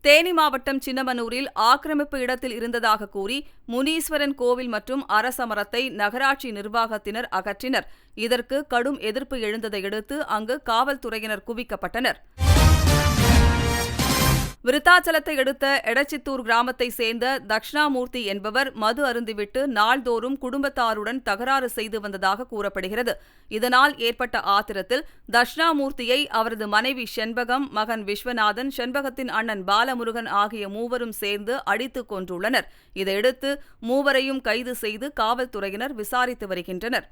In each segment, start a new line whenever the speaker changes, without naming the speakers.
தேனி மாவட்டம் சின்னமனூரில் ஆக்கிரமிப்பு இடத்தில் இருந்ததாக கூறி முனீஸ்வரன் கோவில் மற்றும் அரசமரத்தை நகராட்சி நிர்வாகத்தினர் அகற்றினர். இதற்கு கடும் எதிர்ப்பு எழுந்ததையடுத்து அங்கு காவல்துறையினர் குவிக்கப்பட்டனர். விருத்தாச்சலத்தை அடுத்த எடச்சித்தூர் கிராமத்தை சேர்ந்த தக்ஷணாமூர்த்தி என்பவர் மது அருந்திவிட்டு நாள்தோறும் குடும்பத்தாருடன் தகராறு செய்து வந்ததாக கூறப்படுகிறது. இதனால் ஏற்பட்ட ஆத்திரத்தில் தக்ஷணாமூர்த்தியை அவரது மனைவி செண்பகம் மகன் விஸ்வநாதன் செண்பகத்தின் அண்ணன் பாலமுருகன் ஆகிய மூவரும் சேர்ந்து அடித்துக் கொன்றுள்ளனர். இதையடுத்து மூவரையும் கைது செய்து காவல்துறையினர் விசாரித்து வருகின்றனர்.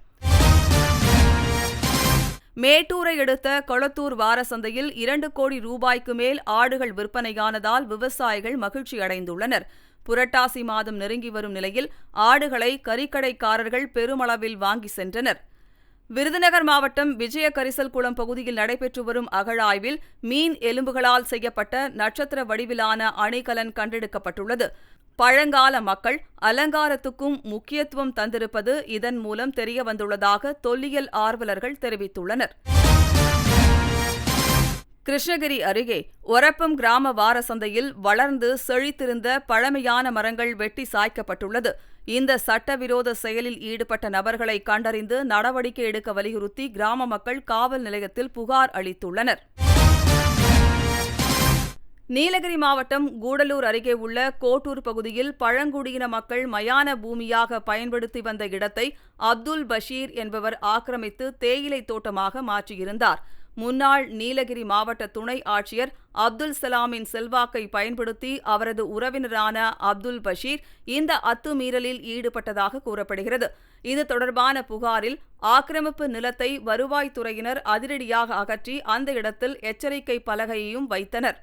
மேட்டூரை அடுத்த கொளத்தூர் வார சந்தையில் இரண்டு கோடி ரூபாய்க்கு மேல் ஆடுகள் விற்பனையானதால் விவசாயிகள் மகிழ்ச்சி அடைந்துள்ளனர். புரட்டாசி மாதம் நெருங்கி வரும் நிலையில் ஆடுகளை கறிக்கடைக்காரர்கள் பெருமளவில் வாங்கி சென்றனர். விருதுநகர் மாவட்டம் விஜய கரிசல் குளம் பகுதியில் நடைபெற்று வரும் அகழாய்வில் மீன் எலும்புகளால் செய்யப்பட்ட நட்சத்திர வடிவிலான அணிகலன் கண்டெடுக்கப்பட்டுள்ளது. பழங்கால மக்கள் அலங்காரத்துக்கும் முக்கியத்துவம் தந்திருப்பது இதன் மூலம் தெரியவந்துள்ளதாக தொல்லியல் ஆர்வலர்கள் தெரிவித்துள்ளனர். கிருஷ்ணகிரி அருகே ஒரப்பம் கிராம வார சந்தையில் வளர்ந்து செழித்திருந்த பழமையான மரங்கள் வெட்டி சாய்க்கப்பட்டுள்ளது. இந்த சட்டவிரோத செயலில் ஈடுபட்ட நபர்களை கண்டறிந்து நடவடிக்கை எடுக்க வலியுறுத்தி கிராம மக்கள் காவல் நிலையத்தில் புகார் அளித்துள்ளனர். நீலகிரி மாவட்டம் கூடலூர் அருகே உள்ள கோட்டூர் பகுதியில் பழங்குடியின மக்கள் மயான பூமியாக பயன்படுத்தி வந்த இடத்தை அப்துல் பஷீர் என்பவர் ஆக்கிரமித்து தேயிலை தோட்டமாக மாற்றியிருந்தார். முன்னாள் நீலகிரி மாவட்ட துணை ஆட்சியர் அப்துல் சலாமின் செல்வாக்கை பயன்படுத்தி அவரது உறவினரான அப்துல் பஷீர் இந்த அத்துமீறலில் ஈடுபட்டதாக கூறப்படுகிறது. இது தொடர்பான புகாரில் ஆக்கிரமிப்பு நிலத்தை வருவாய்த்துறையினர் அதிரடியாக அகற்றி அந்த இடத்தில் எச்சரிக்கை பலகையையும் வைத்தனர்.